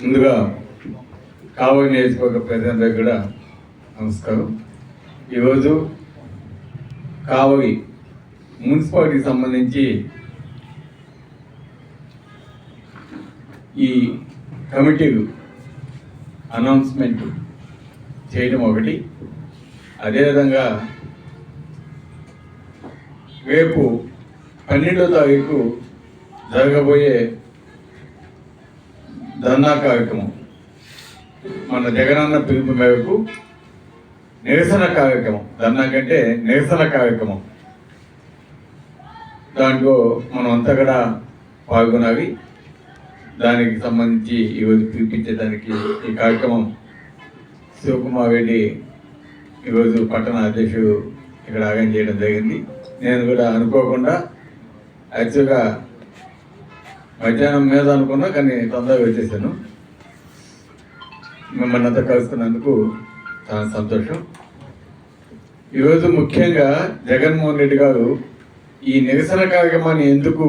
ముందుగా కావలి నియోజకవర్గ ప్రజలందరికీ కూడా నమస్కారం. ఈరోజు కావలి మున్సిపాలిటీకి సంబంధించి ఈ కమిటీలు అనౌన్స్మెంట్ చేయడం ఒకటి. అదేవిధంగా రేపు పన్నెండో తారీఖు జరగబోయే ధర్నా కార్యక్రమం మన జగనన్న పిలుపు మేరకు నిరసన కార్యక్రమం ధర్నా కంటే నిరసన కార్యక్రమం. దాంట్లో మనం అంతా కూడా పాల్గొనాలి. దానికి సంబంధించి ఈరోజు పిలిపించడానికి ఈ కార్యక్రమం శివకుమార్ రెడ్డి ఈరోజు పట్టణ అధ్యక్షుడు ఇక్కడ ఆగం చేయడం జరిగింది. నేను కూడా అనుకోకుండా యాక్చువల్గా మధ్యాహ్నం మీద అనుకున్నా కానీ తొందరగా వచ్చేసాను. మిమ్మల్ని అంతా కలుసుకున్నందుకు చాలా సంతోషం. ఈరోజు ముఖ్యంగా జగన్మోహన్ రెడ్డి గారు ఈ నిరసన కార్యక్రమాన్ని ఎందుకు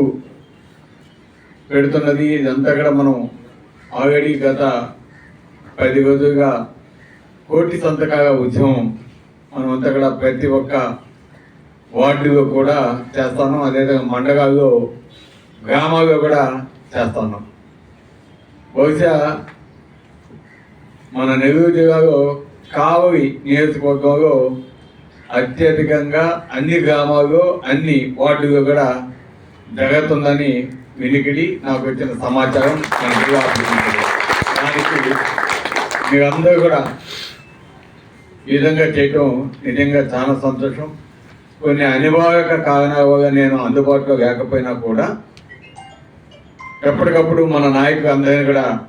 పెడుతున్నది. ఇదంతా కూడా మనం ఆల్రెడీ గత పది రోజులుగా కోటి సంతకాల ఉద్యమం మనం అంతా కూడా ప్రతి ఒక్క వార్డులో కూడా చేస్తాను అదేవిధంగా మండగాల్లో గ్రామాల్లో కూడా చేస్తాను బహుశా మన నెల్లూరు జిల్లాలో కావలి నియోజకవర్గంలో అత్యధికంగా అన్ని గ్రామాల్లో అన్ని వార్డులో కూడా జరుగుతుందని వినికిడి నాకు వచ్చిన సమాచారం నేను జిల్లా దానికి మీరందరూ కూడా ఈ విధంగా చేయటం నిజంగా చాలా సంతోషం. కొన్ని అనివార్య కారణాల నేను అందుబాటులో లేకపోయినా కూడా ఎప్పటికప్పుడు మన నాయకులు అందరినీ కూడా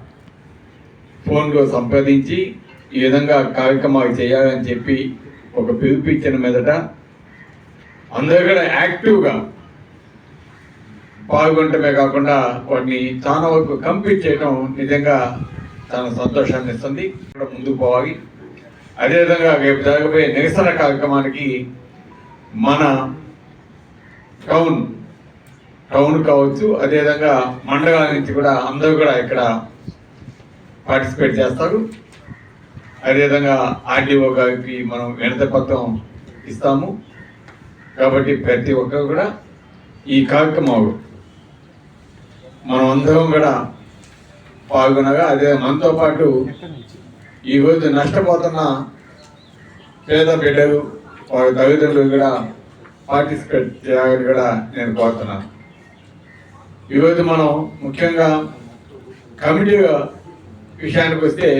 ఫోన్లో సంప్రదించి ఈ విధంగా కార్యక్రమాలు చేయాలని చెప్పి ఒక పిలుపు ఇచ్చిన మీదట అందరూ కూడా యాక్టివ్గా పాల్గొనటమే కాకుండా వాటిని చాలా వరకు కంప్లీట్ చేయడం నిజంగా చాలా సంతోషాన్ని ఇస్తుంది. ముందుకు పోవాలి. అదేవిధంగా రేపు జరగబోయే నిరసన కార్యక్రమానికి మన టౌన్ టౌన్ కావచ్చు అదేవిధంగా మండలాల నుంచి కూడా అందరూ కూడా ఇక్కడ పార్టిసిపేట్ చేస్తారు. అదేవిధంగా ఆర్డీఓ గారికి మనం వినత పత్రం ఇస్తాము. కాబట్టి ప్రతి ఒక్కరు కూడా ఈ కార్యక్రమం మనం అందరం కూడా పాల్గొనగా అదే మనతో పాటు ఈరోజు నష్టపోతున్న పేద బిడ్డలు వారి తల్లిదండ్రులు కూడా పార్టిసిపేట్ చేయాలని కూడా నేను కోరుతున్నాను. ఈరోజు మనం ముఖ్యంగా కమిటీ విషయానికి వస్తే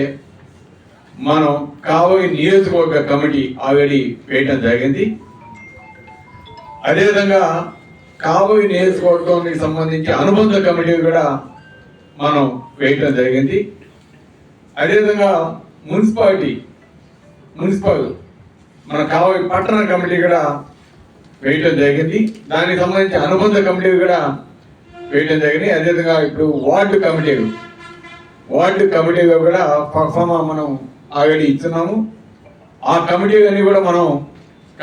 మనం కావలి నియోజకవర్గ కమిటీ ఆల్రెడీ వేయటం జరిగింది. అదేవిధంగా కాబోయే నియోజకవర్గానికి సంబంధించి అనుబంధ కమిటీ కూడా మనం వేయటం జరిగింది. అదేవిధంగా మున్సిపాలిటీ మున్సిపల్ మన కావోయ్ పట్టణ కమిటీ కూడా వేయటం జరిగింది. దానికి సంబంధించి అనుబంధ కమిటీ కూడా వేయటం జరిగింది. అదేవిధంగా ఇప్పుడు వార్డు కమిటీలు వార్డు కమిటీగా కూడా పర్ఫార్మా మనం ఆల్రెడీ ఇస్తున్నాము ఆ కమిటీలన్నీ కూడా మనం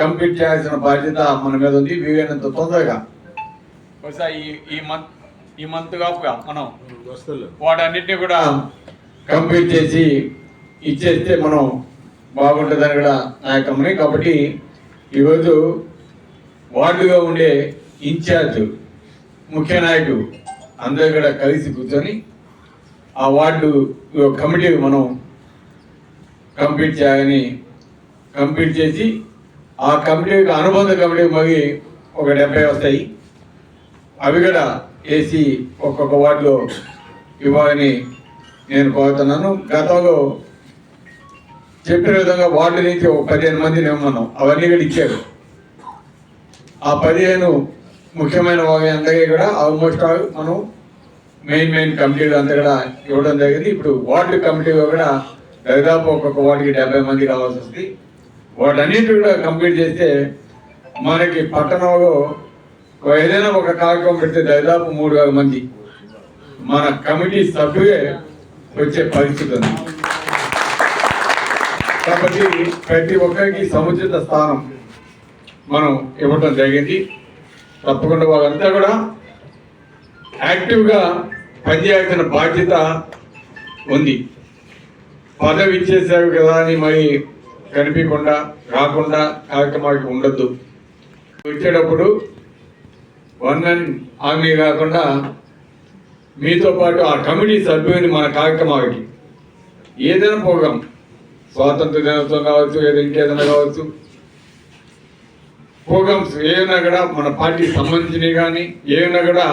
కంప్లీట్ చేయాల్సిన బాధ్యత మన మీద ఉంది. వీలైనంత తొందరగా బహుశా ఈ ఈ మంత్ ఈ మంత్ కాపుగా మనం. వాటన్నిటిని కూడా కంప్లీట్ చేసి ఇచ్చేస్తే మనం బాగుంటుందని కూడా నాయకమ్మని కాబట్టి ఈరోజు వార్డుగా ఉండే ఇన్ఛార్జ్ ముఖ్య నాయకుడు అందరూ కూడా కలిసి కూర్చొని ఆ వార్డు కమిటీ మనం కంప్లీట్ చేయాలని కంప్లీట్ చేసి ఆ కమిటీకి అనుబంధ కమిటీ మరి ఒక డెబ్బై వస్తాయి. అవి కూడా వేసి ఒక్కొక్క వార్డులో ఇవ్వాలని నేను కోరుతున్నాను. గతంలో చెప్పిన విధంగా వార్డు నుంచి ఒక పదిహేను మందిని ఇవ్వమన్నాం. అవన్నీ కూడా ఇచ్చారు. ఆ పదిహేను ముఖ్యమైన వారి అందరికీ కూడా ఆల్మోస్ట్ ఆల్ మనం మెయిన్ మెయిన్ కమిటీలు అంతా కూడా ఇవ్వడం జరిగింది. ఇప్పుడు వార్డు కమిటీలో కూడా దాదాపు ఒక్కొక్క వార్డుకి డెబ్బై మంది రావాల్సి వస్తుంది. వాటన్నిటి కూడా కంప్లీట్ చేస్తే మనకి పట్టణంలో ఏదైనా ఒక కార్యక్రమం పెడితే దాదాపు మూడు వేల మంది. మన కమిటీ సభ్యులే వచ్చే పరిస్థితి ఉంది. కాబట్టి ప్రతి ఒక్కరికి సముచిత స్థానం మనం ఇవ్వటం జరిగింది. తప్పకుండా వాళ్ళంతా కూడా యాక్టివ్గా పనిచేయాల్సిన బాధ్యత ఉంది. పదవి ఇచ్చేసావు కదా అని మరి కనిపించకుండా రాకుండా కార్యక్రమానికి ఉండొద్దు. వచ్చేటప్పుడు వన్ అండ్ ఆర్మీ కాకుండా మీతో పాటు ఆ కమిటీ సభ్యుని మన కార్యక్రమానికి ఏదైనా ప్రోగ్రాం స్వాతంత్ర దినోత్సవం కావచ్చు ఏదైనా ఇంకేదైనా కావచ్చు ప్రోగ్రామ్స్ ఏమైనా కూడా మన పార్టీకి సంబంధించినవి కానీ ఏమైనా కూడా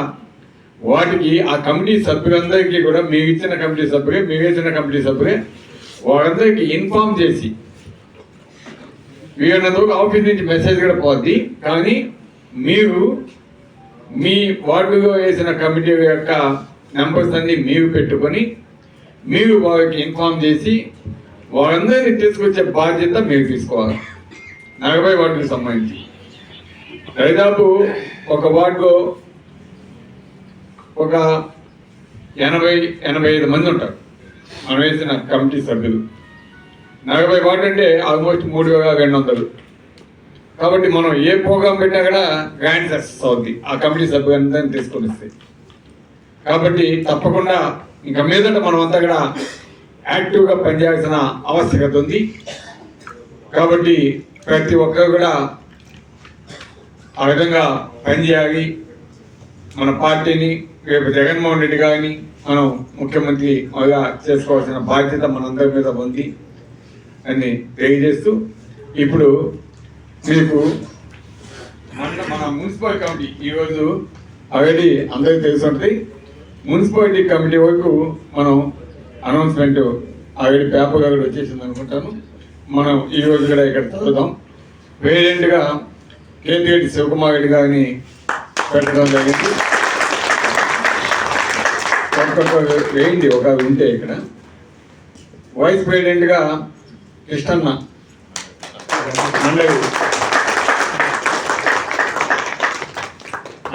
వాటికి ఆ కమిటీ సభ్యులందరికీ కూడా మీకు ఇచ్చిన కమిటీ సభ్యులే మీకు ఇచ్చిన కమిటీ సభ్యులే వాళ్ళందరికీ ఇన్ఫార్మ్ చేసి వీళ్ళందరూ ఆఫీస్ నుంచి మెసేజ్ కూడా పోద్ది. కానీ మీరు మీ వార్డులో వేసిన కమిటీ యొక్క నెంబర్స్ అన్ని మీరు పెట్టుకొని మీరు వారికి ఇన్ఫార్మ్ చేసి వారందరినీ తీసుకొచ్చే బాధ్యత మీరు తీసుకోవాలి. నలభై వార్డుకు సంబంధించి. దాదాపు ఒక వార్డులో ఒక ఎనభై ఎనభై ఐదు మంది ఉంటారు. మనం వేసిన కమిటీ సభ్యులు. నలభై వార్డు అంటే ఆల్మోస్ట్ మూడు వేల రెండు వందలు. కాబట్టి మనం ఏ ప్రోగ్రాం పెట్టినా కూడా గ్రాండ్ సక్సెస్ అవుద్ది. ఆ కమిటీ సభ్యులందరినీ తీసుకొని వస్తాయి. కాబట్టి తప్పకుండా ఇంకా మీదట మనం అంతా కూడా యాక్టివ్గా పనిచేయాల్సిన ఆవశ్యకత ఉంది. కాబట్టి ప్రతి ఒక్కరు కూడా ఆ విధంగా పనిచేయాలి. మన పార్టీని రేపు జగన్మోహన్ రెడ్డి గారిని మనం ముఖ్యమంత్రి అలా చేసుకోవాల్సిన బాధ్యత మనందరి మీద ఉంది అని తెలియజేస్తూ ఇప్పుడు మీకు మన మన మున్సిపల్ కమిటీ ఈరోజు ఆల్రెడీ అందరికీ తెలిసి ఉంటుంది మున్సిపాలిటీ కమిటీ వరకు మనం అనౌన్స్మెంట్ ఆల్రెడీ పేపర్ కూడా వచ్చేసింది అనుకుంటాను. మనం ఈ రోజు కూడా ఇక్కడ చదువుదాం. వేరియంట్గా కేతిరెడ్డి శివకుమార్ రెడ్డి గారిని పెట్టడం జరిగింది. ఒక్కొక్క వేయండి ఒక ఉంటే ఇక్కడ. వైస్ ప్రెసిడెంట్గా కృష్ణన్న. మండలి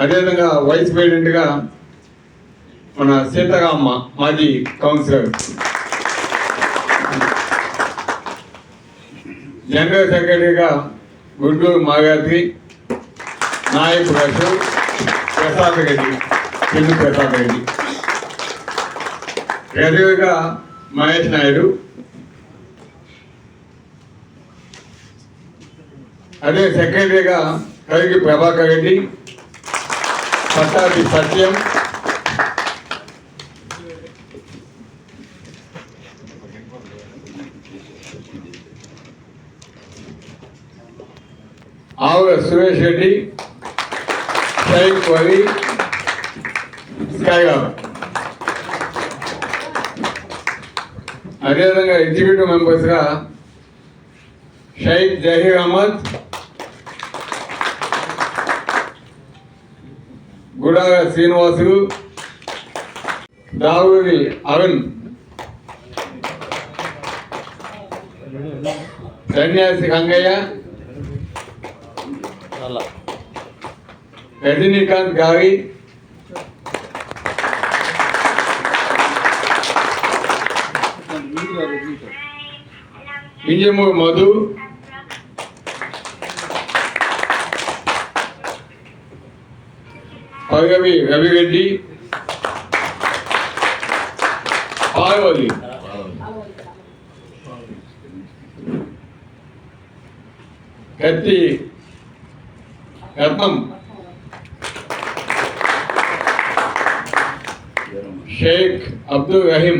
అదేవిధంగా వైస్ ప్రెసిడెంట్గా మన సీతారామ్మ మాజీ కౌన్సిలర్. జనరల్ సెక్రటరీగా గుంటూరు మాగాత్రి నాయక్ ప్రసాద్ రెడ్డి పిల్లి ప్రసాద్ రెడ్డి. ట్రెజరీగా మహేష్ నాయుడు. అదే సెక్రటరీగా కవికి ప్రభాకర్ రెడ్డి పట్టాభి సత్యం ఆవుల సురేష్ రెడ్డి షైక్ వలి స్కైలాబ్ అదేవిధంగా ఎగ్జిక్యూటివ్ మెంబర్స్గా Shaik Zaheer Ahmed Gulaga Srinivasu Daruri Arun Sanyasi Kangaya Rajinikant Gavi Injemur Madhu పగవి రవిరెడ్డి పార్వతి కత్తి. రత్నం షేక్ అబ్దుల్ రహీం.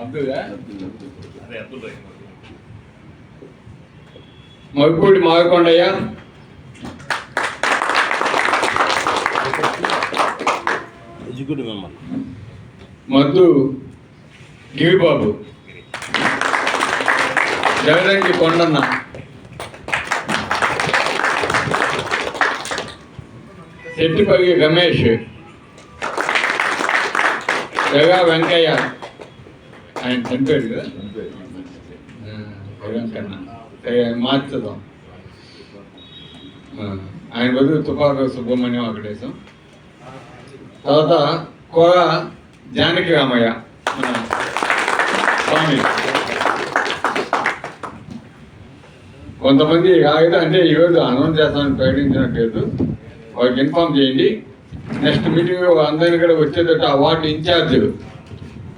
అబ్దుల్లా మరుపూడి మారకొండయ్య ఎగ్జిక్యూటివ్ మెంబర్ మద్దు గిరిబాబు జగదంకి కొండన్న చెట్టుపల్లి రమేష్ జగా వెంకయ్య ఆయన చనిపోయాడు కదా ఆ, వెంకన్న సరే, మార్చుదాం ఆ, ఆయన బదులు తుపాకు సుబ్రహ్మణ్యం అక్కడేసాం తర్వాత కోర జానకి రామయ్య మన స్వామి. కొంతమంది కాగితం అంటే ఈరోజు అనౌన్స్ చేస్తామని ప్రకటించినట్లేదు. వాళ్ళకి ఇన్ఫామ్ చేయండి. నెక్స్ట్ మీటింగ్ అందరిని కూడా వచ్చేటట్టు ఆ వార్డు ఇన్ఛార్జ్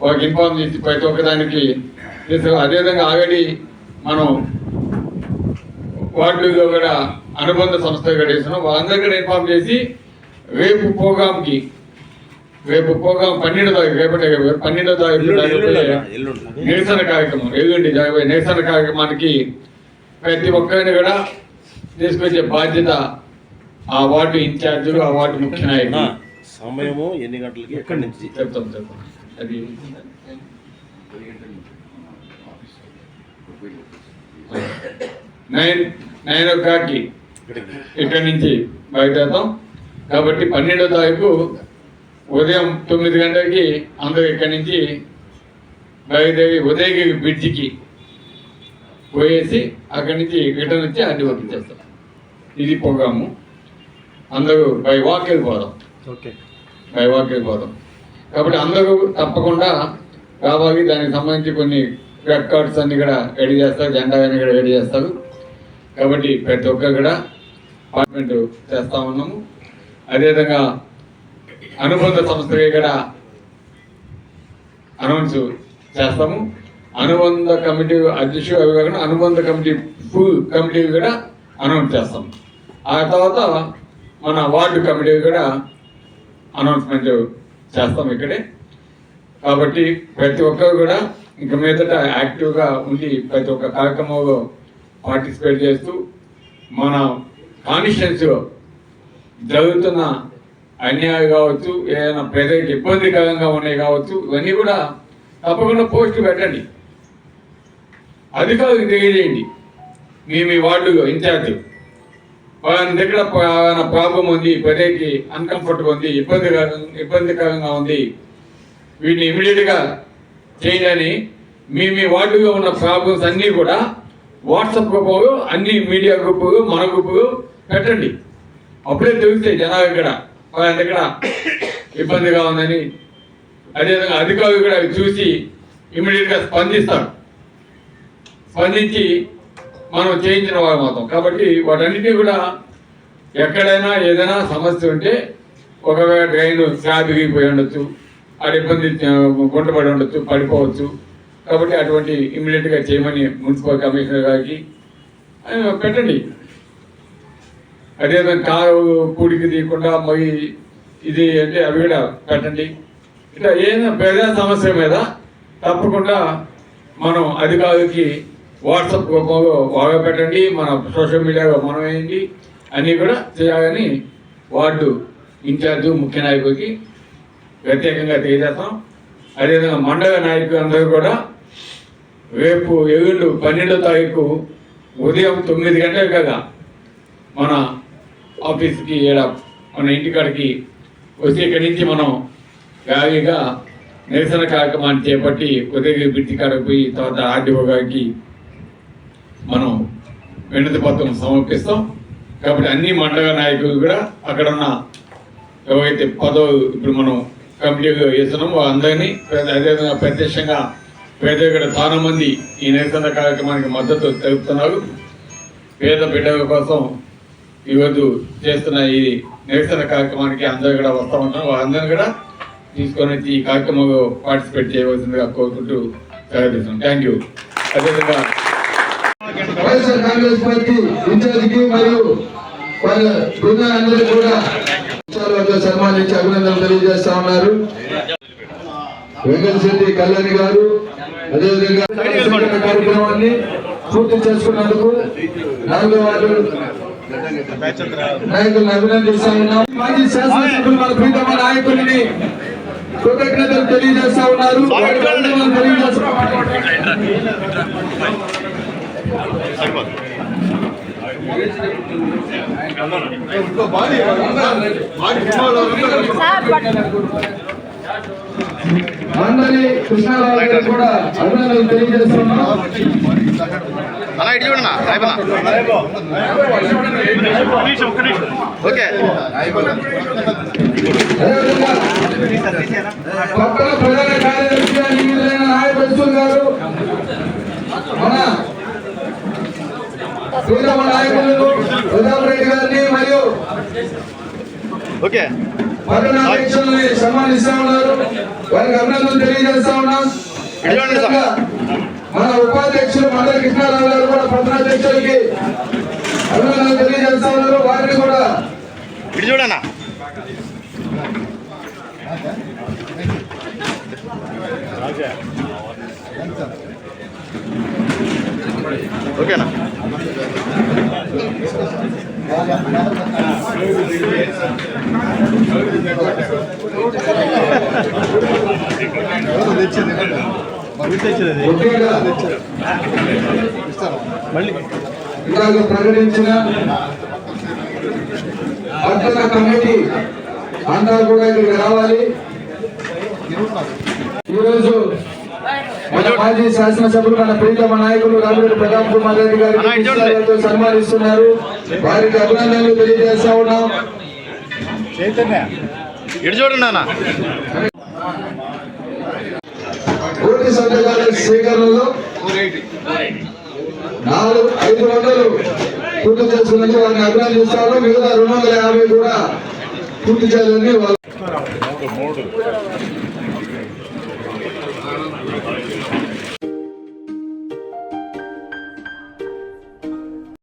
వాళ్ళకి ఇన్ఫామ్ చేసి ప్రతి ఒక్కదానికి అదేవిధంగా ఆల్రెడీ మనం వార్డులో కూడా అనుబంధ సంస్థ కూడా వేస్తున్నాం. వాళ్ళందరికీ కూడా ఇన్ఫామ్ చేసి రేపు ప్రోగ్రామ్కి రేపు ప్రోగ్రామ్ పన్నెండో తారీఖు రేపటి పన్నెండో తారీఖు నిరసన కార్యక్రమం ఎల్లుండి జరగబోయే నిరసన కార్యక్రమానికి ప్రతి ఒక్కరిని కూడా తీసుకొచ్చే బాధ్యత ఆ వార్డు ఇన్ఛార్జీలు ఆ వార్డు ముఖ్య నాయకులు. సమయము ఎన్ని గంటలకి? ఎక్కడి నుంచి చెప్తాం చెప్తాం. అది నైన్ నైన్ ఓ క్లాక్కి ఇక్కడి నుంచి బయలుదేరుతాం. కాబట్టి పన్నెండో తారీఖు ఉదయం తొమ్మిది గంటలకి అందరూ ఇక్కడి నుంచి బయలుదేరి ఉదయగిరి బ్రిడ్జికి పోయేసి అక్కడి నుంచి రిటర్న్ వచ్చి అన్ని పంపించేస్తాం ఇది ప్రోగ్రాము. అందరూ బై వాక్ వెళ్ళిపోదాం ఓకే. బై వాక్ వెళ్ళిపోదాం కాబట్టి అందరూ తప్పకుండా రావాలి. దానికి సంబంధించి కొన్ని రెడ్ కార్డ్స్ అన్ని కూడా రెడీ చేస్తారు. జెండా అన్ని కూడా రెడీ చేస్తారు. కాబట్టి ప్రతి ఒక్కరు కూడా పార్లమెంట్ చేస్తా ఉన్నాము. అదేవిధంగా అనుబంధ సంస్థకి కూడా అనౌన్స్ చేస్తాము. అనుబంధ కమిటీ అధ్యక్షుడు అవి కాకుండా అనుబంధ కమిటీ ఫుల్ కమిటీ కూడా అనౌన్స్ చేస్తాం ఆ తర్వాత మన వార్డు కమిటీ కూడా అనౌన్స్మెంట్ చేస్తాం ఇక్కడే. కాబట్టి ప్రతి ఒక్కరు కూడా ఇంక మీదట యాక్టివ్గా ఉండి ప్రతి ఒక్క కార్యక్రమంలో పార్టిసిపేట్ చేస్తూ మన కాన్స్టిట్యున్సీలో జరుగుతున్న అన్యాయం కావచ్చు ఏదైనా ప్రజలకు ఇబ్బందికరంగా ఉన్నాయి కావచ్చు ఇవన్నీ కూడా తప్పకుండా పోస్ట్ పెట్టండి. అధికారులకు తెలియజేయండి. మీ మీ వార్డులో ఇన్ఛార్జ్. వాళ్ళని దగ్గర ప్రాబ్లం ఉంది ప్రజలకి అన్కంఫర్ట్గా ఉంది ఇబ్బందికర ఇబ్బందికరంగా ఉంది. వీటిని ఇమీడియట్గా చేయాలని మీ మీ వార్డులో ఉన్న ప్రాబ్లమ్స్ అన్నీ కూడా వాట్సాప్ గ్రూపులు అన్ని మీడియా గ్రూపులు మన గ్రూపులు పెట్టండి. అప్పుడే తెలుస్తాయి జనాలు ఇక్కడ. వాళ్ళ దగ్గర ఇబ్బందిగా ఉందని అదేవిధంగా అధికారులు కూడా అవి చూసి ఇమీడియట్గా స్పందిస్తారు. స్పందించి మనం చేయించిన వారు మాత్రం కాబట్టి వాటన్నిటినీ కూడా ఎక్కడైనా ఏదైనా సమస్య ఉంటే ఒకవేళ డ్రైన్ స్లాబ్ విరిగిపోయి ఉండొచ్చు అది ఇబ్బంది గుంటపడి ఉండొచ్చు పడిపోవచ్చు. కాబట్టి అటువంటి ఇమీడియట్గా చేయమని మున్సిపల్ కమిషనర్ గారికి పెట్టండి. అదేవిధంగా కారు పూడికి తీయకుండా మరి ఇది అంటే అవి కూడా పెట్టండి ఇట్లా ఏదైనా ప్రజా సమస్య మీద తప్పకుండా మనం అధికారులకి వాట్సాప్ రూపంలో బాగా పెట్టండి మన సోషల్ మీడియాలో మనం వేయండి అన్నీ కూడా చేయాలని వార్డు ఇన్ఛార్జ్ ముఖ్య నాయకుడికి ప్రత్యేకంగా తెలియజేస్తాం. అదేవిధంగా మండల నాయకులు అందరూ కూడా రేపు ఎల్లుండు పన్నెండో తారీఖు ఉదయం తొమ్మిది గంటల కదా మన ఆఫీస్కి ఈడ మన ఇంటికాడికి వచ్చి ఇక్కడి నుంచి మనం గాలిగా నిరసన కార్యక్రమాన్ని చేపట్టి ఉదయగిరి బ్రిడ్జి కాడకు పోయి తర్వాత ఆర్డీఓ గారికి మనం వినతి పత్రం సమర్పిస్తాం. కాబట్టి అన్ని మండల నాయకులు కూడా అక్కడ ఉన్న ఎవరైతే పదవి ఇప్పుడు మనం కమిటీ వేస్తున్నామో అందరినీ అదేవిధంగా ప్రత్యక్షంగా పేద ఇక్కడ చాలా మంది ఈ నిరసన కార్యక్రమానికి మద్దతు తెలుపుతున్నారు. పేద బిడ్డల కోసం ఈరోజు చేస్తున్న ఈ నిరసన కార్యక్రమానికి అందరూ కూడా వస్తూ ఉంటారు వాళ్ళందరినీ కూడా తీసుకొని వచ్చి ఈ కార్యక్రమంలో పార్టిసిపేట్ చేయవలసిందిగా కోరుకుంటూ సెలవు థ్యాంక్ యూ అదేవిధంగా వైఎస్ఆర్ కాంగ్రెస్ పార్టీ ఇన్ఛార్జికి మరియు వాళ్ళ బృందాలందరూ కూడా సన్మానించి అభినందనలు తెలియజేస్తా ఉన్నారు. వెంకటశెట్టి కళ్యాణి గారు అదేవిధంగా కార్యక్రమాన్ని పూర్తి చేసుకున్నందుకు నాలుగో వార్డు నాయకులను అభినందిస్తా ఉన్నాం. మాజీ శాసనసభ్యులు మన ప్రీతమ నాయకుల్ని కృతజ్ఞతలు తెలియజేస్తా ఉన్నారు. మండలి కృష్ణారావు గారు కూడా అభినందనలు తెలియజేస్తున్నాం అలా ఇటు చూడన్నా ఓకే మన ప్రీతమ నాయకులు రెడ్డి గారిని మరియు ఓకే సన్మానిస్తా ఉన్నారు. వారికి అభినందనలు తెలియజేస్తా ఉన్నాం. మన ఉపాధ్యక్షులు మండల కృష్ణారావు గారు కూడా పట్టణ అధ్యక్షులకి అభినందనలు తెలియజేస్తా ఉన్నారు. వారిని కూడా ఇటు చూడన్నా. ఓకేనా? ముఖ్యంగా ప్రకటించిన పట్టణ కమిటీ అంతా కూడా ఇక్కడికి రావాలి. ఈరోజు మన మాజీ శాసనసభ్యులు మన ప్రీతమ నాయకులు రామిరెడ్డి ప్రతాప్ కుమార్ రెడ్డి గారి సన్మానిస్తున్నారు. వారికి అభినందనలు తెలియజేస్తా ఉన్నాం. ఇటు చూడండి అన్న కోటి సంతకాల స్వీకరణలో నాలుగు ఐదు వందలు పూర్తి చేసుకున్నందుకు వారిని అభినందిస్తాను. మిగతా రెండు వందల యాభై కూడా పూర్తి చేయాలని వాళ్ళు